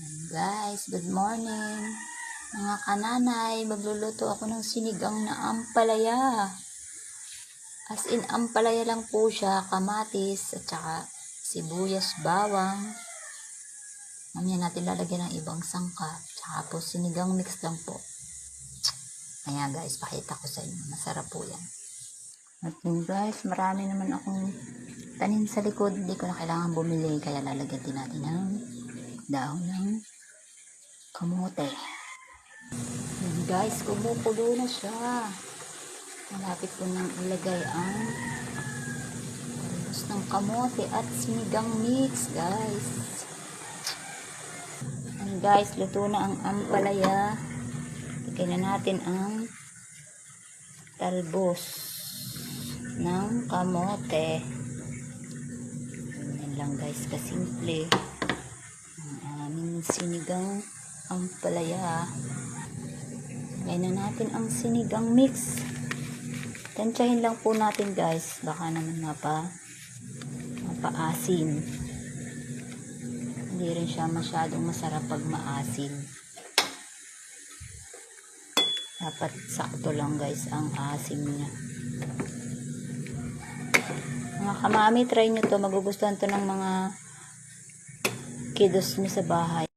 Guys, good morning. Mga kananay, magluluto ako ng sinigang na ampalaya. As in, ampalaya lang po siya, kamatis, at saka sibuyas, bawang. Mamaya natin lalagyan ng ibang sangka. Tsaka po, sinigang mix lang po. Kaya guys, pakita ko sa inyo. Masarap po yan. At yun guys, marami naman akong tanim sa likod. Hindi ko na kailangan bumili. Kaya lalagyan din natin ng dahon ng kamote. Yun guys, kumukulo na siya. Malapit ko nang ilagay ang ng kamote at sinigang mix guys. And guys, luto na ang ampalaya. Lagay na natin ang talbos ng kamote. Yan lang guys, kasimple. Ang aming sinigang ampalaya. Na natin ang sinigang mix. Tansyahin lang po natin guys. Baka naman mapa mapaasin. Hindi rin siya masyadong masarap pag maasin. Dapat sakto lang guys ang asim niya. Mga kamami, try nyo to. Magugustuhan to ng mga kiddos nyo sa bahay.